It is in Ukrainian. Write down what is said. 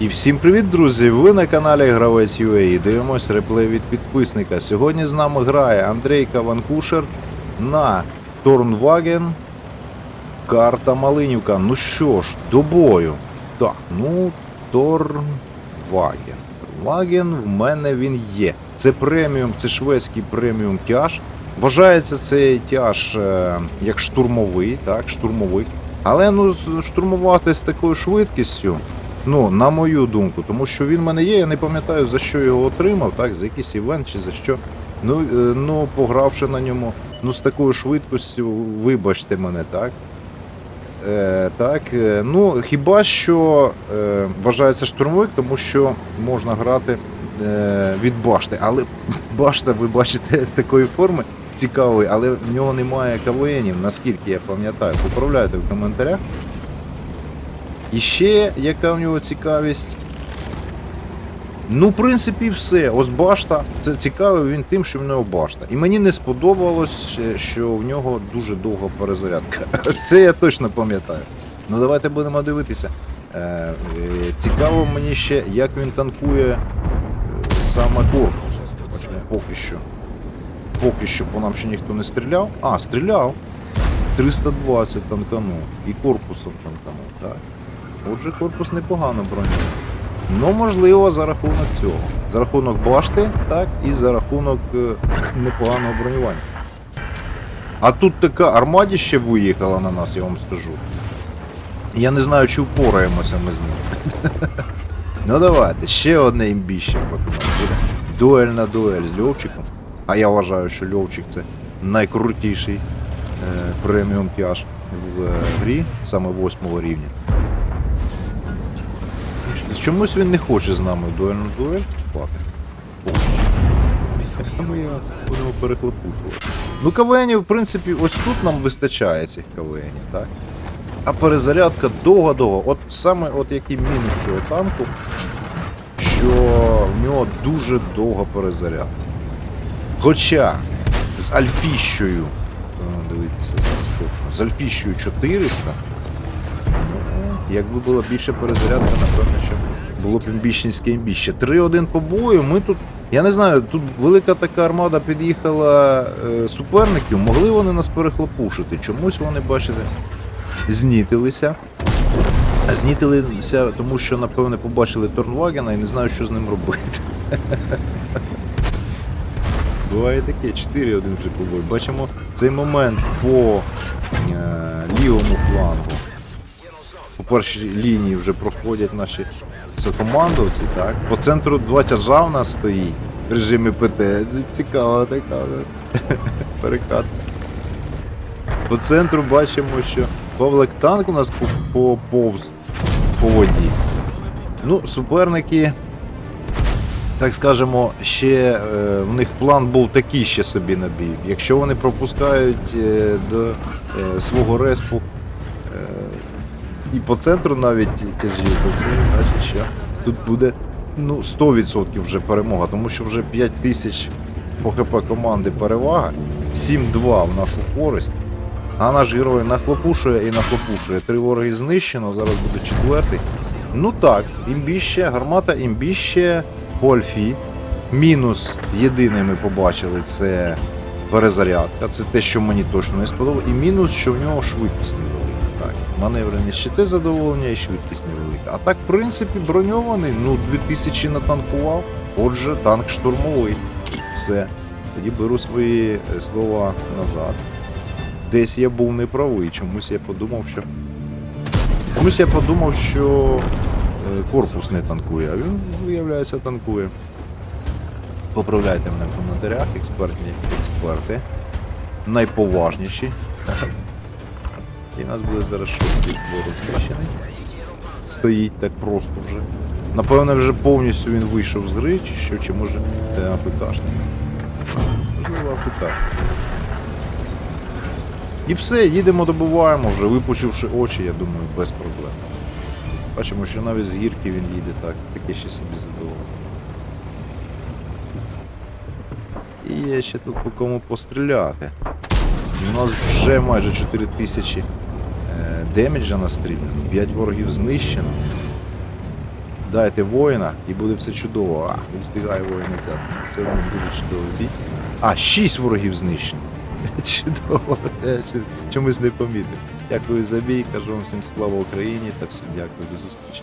І всім привіт, друзі! Ви на каналі Гравець UA і дивимось реплей від підписника. Сьогодні з нами грає Андрейка Ванкушер на Торнваген. Карта Малинівка. Ну що ж, до бою. Так, ну, Торнваген. Торнваген в мене він є. Це преміум, це шведський преміум тяж. Вважається цей тяж е, як штурмовий, так, штурмовик. Але ну, штурмувати з такою швидкістю. Ну, на мою думку, тому що він в мене є, я не пам'ятаю за що його отримав, так, за якийсь івент чи за що. Ну, е, ну погравши на ньому, ну з такою швидкістю, вибачте мене, так. Е, так, е, ну хіба що е, вважається штурмовик, тому що можна грати е, від башти. Але башта, ви бачите, такої форми цікавої, але в нього немає КВНів, наскільки я пам'ятаю. Поправляйте в коментарях. І ще яка в нього цікавість. Ну, в принципі, все. Ось башта. Це цікавий він тим, що в нього башта. І мені не сподобалось, е, що в нього дуже довга перезарядка. Це я точно пам'ятаю. Ну давайте будемо дивитися. Е, е, Цікаво мені ще, як він танкує саме корпус. Поки що. Поки що по нам ще ніхто не стріляв. А, стріляв. 320 танканув. І корпусом танканув, так. Отже, корпус непогано бронює. Ну, можливо, за рахунок цього. За рахунок башти, так, і за рахунок е, непоганого бронювання. А тут така армадіще виїхала на нас, я вам скажу. Я не знаю, чи впораємося ми з ним. ну давайте, ще одне імбіще буде. Дуель на дуель з Льовчиком. А я вважаю, що Льовчик це найкрутіший е, преміум п'яж в е, грі, саме восьмого рівня. Чомусь він не хоче з нами в дуельну дуель вступати. Ми його будемо перехлопутувати. Ну, КВНів, в принципі, ось тут нам вистачає цих КВНів, так? А перезарядка довго-довго. От саме от який мінус цього танку, що в нього дуже довга перезарядка. Хоча з Альфіщою, е, дивіться зараз точно, з Альфіщою 400, ну, якби була більше перезарядка, напевно, що було б імбіщенське імбіще. 3-1 по бою, ми тут. Я не знаю, тут велика така армада під'їхала е, суперників, могли вони нас перехлопушити. Чомусь вони, бачите, знітилися. Знітилися, тому що, напевне, побачили Торнвагена і не знаю, що з ним робити. Буває таке, 4-1 вже по бою. Бачимо цей момент по е, лівому флангу. Першій лінії вже проходять наші сокомандовці, так? По центру два тяжа в нас стоїть в режимі ПТ. Цікаво така перекат. По центру бачимо, що Павлик танк у нас по- по- воді. Ну, суперники, так скажемо, ще е, в них план був такий ще собі набій. Якщо вони пропускають е, до е, свого респу і по центру навіть тяжі, це значить, що тут буде ну, 100% вже перемога, тому що вже 5 тисяч по ХП команди перевага, 7-2 в нашу користь. А наш герой нахлопушує і нахлопушує. Три вороги знищено, зараз буде четвертий. Ну так, імбіще, гармата імбіще по альфі. Мінус єдиний ми побачили це перезарядка. Це те, що мені точно не сподобалося. І мінус, що в нього швидкість невелика. Так, маневрене щити задоволення і швидкість невелика. А так, в принципі, броньований, ну, 2000 натанкував. Отже, танк штурмовий. Все. Тоді беру свої е, слова назад. Десь я був неправий, чомусь я подумав, що. Чомусь я подумав, що е, корпус не танкує, а він, виявляється, танкує. Поправляйте мене в коментарях, експертні експерти. Найповажніші. І нас буде зараз шостий ворог знищений. Стоїть так просто вже. Напевно, вже повністю він вийшов з гри, чи що, чи може це АФКшник. Можливо, АФК. І все, їдемо, добуваємо вже, випучивши очі, я думаю, без проблем. Бачимо, що навіть з гірки він їде так, таке ще собі задоволення. І є ще тут по кому постріляти. У нас вже майже 4000 е, демеджа настріляно, 5 ворогів знищено. Дайте воїна і буде все чудово. А, не встигає воїна взяти. Це буде дуже чудовий бій. А, 6 ворогів знищено. Чудово, я чомусь не помітив. Дякую за бій, кажу вам всім слава Україні та всім дякую до зустрічі.